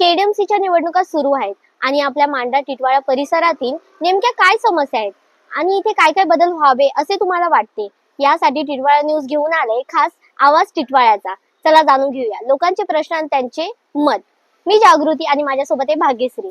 केडीएमसीच्या निवडणुका सुरू आहेत आणि आपल्या मांडा टिटवाळा परिसरातील नेमक्या काय समस्या आहेत आणि इथे काय काय बदल व्हावे असे तुम्हाला वाटते? यासाठी टिटवाळा न्यूज घेऊन आले खास आवाज टिटवाळ्याचा. चला जाणून घेऊया. लोकांचे प्रश्न आणि त्यांचे मत. मी जागृती आणि माझ्यासोबत आहे भाग्यश्री.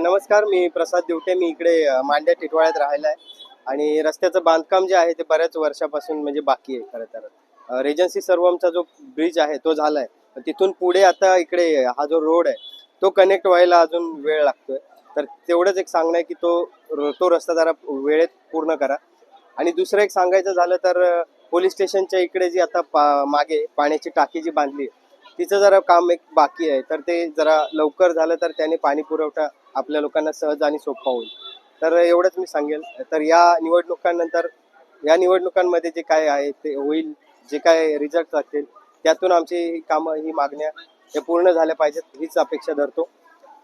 नमस्कार मी प्रसाद दिवटे. मी इकडे मांड्या टिटवाळ्यात राहिला आहे. आणि रस्त्याचं बांधकाम जे आहे ते बऱ्याच वर्षापासून म्हणजे बाकी आहे खरं तर. रेजन्सी सर्वमचा जो ब्रिज आहे तो झालाय. तिथून पुढे आता इकडे हा जो रोड आहे तो कनेक्ट व्हायला अजून वेळ लागतोय. तर तेवढंच एक सांगणं आहे की तो तो रस्ता जरा वेळेत पूर्ण करा. आणि दुसरं एक सांगायचं झालं तर पोलीस स्टेशनच्या इकडे जी आता पा मागे पाण्याची टाकी जी बांधली आहे, तिचं जरा काम एक बाकी आहे. तर ते जरा लवकर झालं तर त्याने पाणी पुरवठा आपल्या लोकांना सहज आणि सोपा होईल. तर एवढंच मी सांगेल. तर या निवडणुकांनंतर या निवडणुकांमध्ये जे काय आहे ते होईल जे काय रिझल्ट लागतील त्यातून आमची ही कामं ही मागण्या हे पूर्ण झाल्या पाहिजेत हीच अपेक्षा धरतो.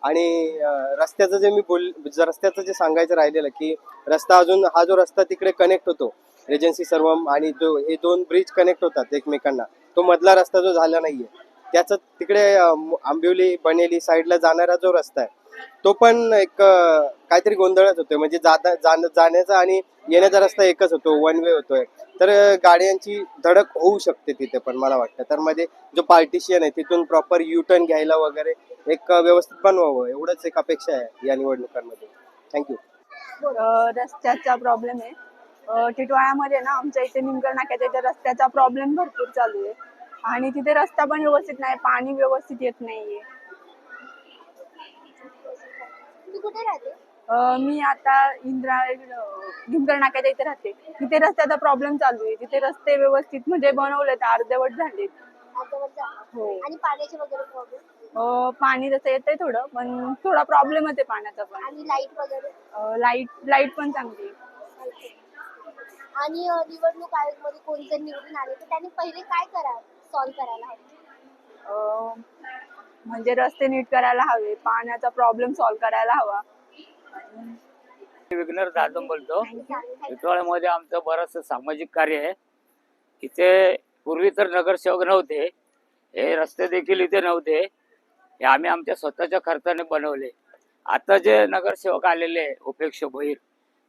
आणि रस्त्याचं जे मी बोल रस्त्याचं जे सांगायचं राहिलेलं की रस्ता अजून हा जो रस्ता तिकडे कनेक्ट होतो रेजन्सी सर्वम आणि जो हे दोन ब्रिज कनेक्ट होतात एकमेकांना तो मधला रस्ता जो झाला नाहीये त्याचं तिकडे आंबिवली बनेली साईडला जाणारा जो रस्ता आहे तो पण एक अं, काहीतरी गोंधळच होतोय. म्हणजे जाता जाण- जाण्याचा आणि येण्याचा रस्ता एकच होतो वन वे होतोय. तर अं, गाड्यांची धडक होऊ शकते तिथे पण मला वाटतं. तर मध्ये जो पार्टिशियन आहे तिथून प्रॉपर युटर्न घ्यायला वगैरे एक अं, व्यवस्थित बनवावं एवढंच एक अपेक्षा आहे या निवडणुकांमध्ये. थँक्यू अ, रस्त्याचा प्रॉब्लेम आहे. अ, टिटवाळ्यामध्ये ना आमच्या इथे निमकर नाक्याच्या इथे रस्त्याचा प्रॉब्लेम भरपूर चालू आहे. आणि तिथे रस्ता पण व्यवस्थित नाही पाणी व्यवस्थित येत नाहीये. तू कुठे राहते? अ, मी आता इंद्रा निमकर नाक्याच्या इथे राहते. तिथे रस्त्याचा प्रॉब्लेम चालू आहे. तिथे रस्ते व्यवस्थित म्हणजे बनवलेत अर्धवट झालेत. हो. आणि पाण्याचे वगैरे प्रॉब्लेम अ, पाणी तसं येतंय थोडं पण थोडा प्रॉब्लेमच आहे पाण्याचा पण. आणि लाइट वगैरे? लाइट लाइट पण चांगली आहे. आणि अ, निवडणूक आयोगमध्ये कोणी जर निवडून आले? तर त्यांनी पहिले काय करा सॉल्व्ह करायला हवं. अं, म्हणजे रस्ते नीट करायला हवे पाण्याचा प्रॉब्लेम सॉल्व्ह करायला हवा. विघ्नर जाधव बोलतो. विठोळ्यामध्ये आमचं बरंचसं सामाजिक कार्य आहे. इथे पूर्वी तर नगरसेवक नव्हते. हे रस्ते देखील इथे नव्हते. हे आम्ही आमच्या स्वतःच्या खर्चाने बनवले. आता जे नगरसेवक आलेले उपेक्ष भोईर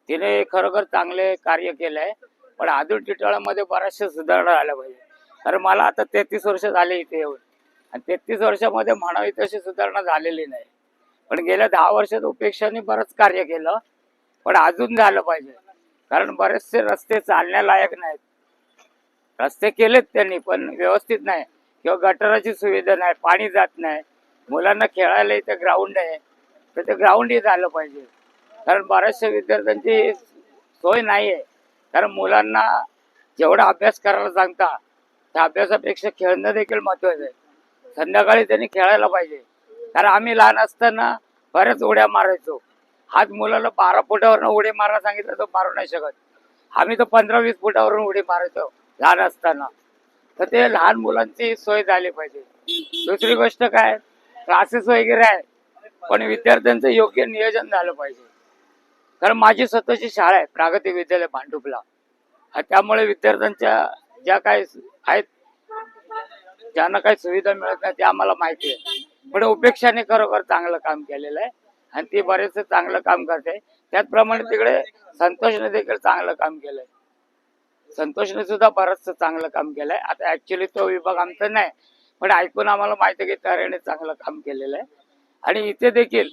तिने खरोखर चांगले कार्य केलं आहे पण अजून टिटोळ्यामध्ये बऱ्याचशा सुधारणा आल्या पाहिजे कारण मला आता तेहतीस वर्ष झाले इथे येऊन. आणि तेहतीस वर्षामध्ये म्हणावी तशी सुधारणा झालेली नाही. पण गेल्या दहा वर्षात उपेक्षाने बरंच कार्य केलं पण अजून झालं पाहिजे. कारण बरेचसे रस्ते चालण्यालायक नाहीत. रस्ते केलेत त्यांनी पण व्यवस्थित नाही. किंवा गटाराची सुविधा नाही पाणी जात नाही. मुलांना खेळायला इथं ग्राउंड आहे. तर ते ग्राउंडही झालं पाहिजे. कारण बऱ्याचशा विद्यार्थ्यांची सोय नाही आहे कारण मुलांना जेवढा अभ्यास करायला सांगता त्या अभ्यासापेक्षा खेळणं देखील महत्वाचं आहे. संध्याकाळी त्यांनी खेळायला पाहिजे. कारण आम्ही लहान असताना बऱ्याच उड्या मारायचो. आज मुलाला बारा फुटावरनं उडी मारायला सांगितलं तर मारू नाही शकत. आम्ही तर पंधरा वीस फुटावरून उडी मारायचो लहान असताना. तर ते लहान मुलांची सोय झाली पाहिजे. दुसरी गोष्ट काय? क्लासेस वगैरे आहे. पण विद्यार्थ्यांचं योग्य नियोजन झालं पाहिजे. कारण माझी स्वतःची शाळा आहे प्रागतिक विद्यालय भांडुपला. त्यामुळे विद्यार्थ्यांच्या ज्या काही आहेत ज्यांना काही सुविधा मिळत नाही ते आम्हाला माहिती आहे. पण उपेक्षाने खरोखर चांगलं काम केलेलं आहे आणि ती बरेच चांगलं काम करते. त्याचप्रमाणे तिकडे संतोषने देखील चांगलं काम केलंय. संतोषने सुद्धा बरंच चांगलं काम केलंय. आता ऍक्च्युली तो विभाग आमचा नाही पण ऐकून आम्हाला माहिती की तऱ्हेने चांगलं काम केलेलं आहे. आणि इथे देखील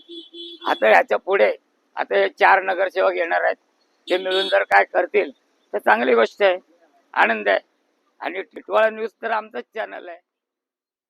आता याच्यापुढे आता हे चार नगरसेवक येणार आहेत ते मिळून जर काय करतील तर चांगली गोष्ट आहे. आनंद आहे. आणि टिटवाळा न्यूज तर आमचंच चॅनल आहे.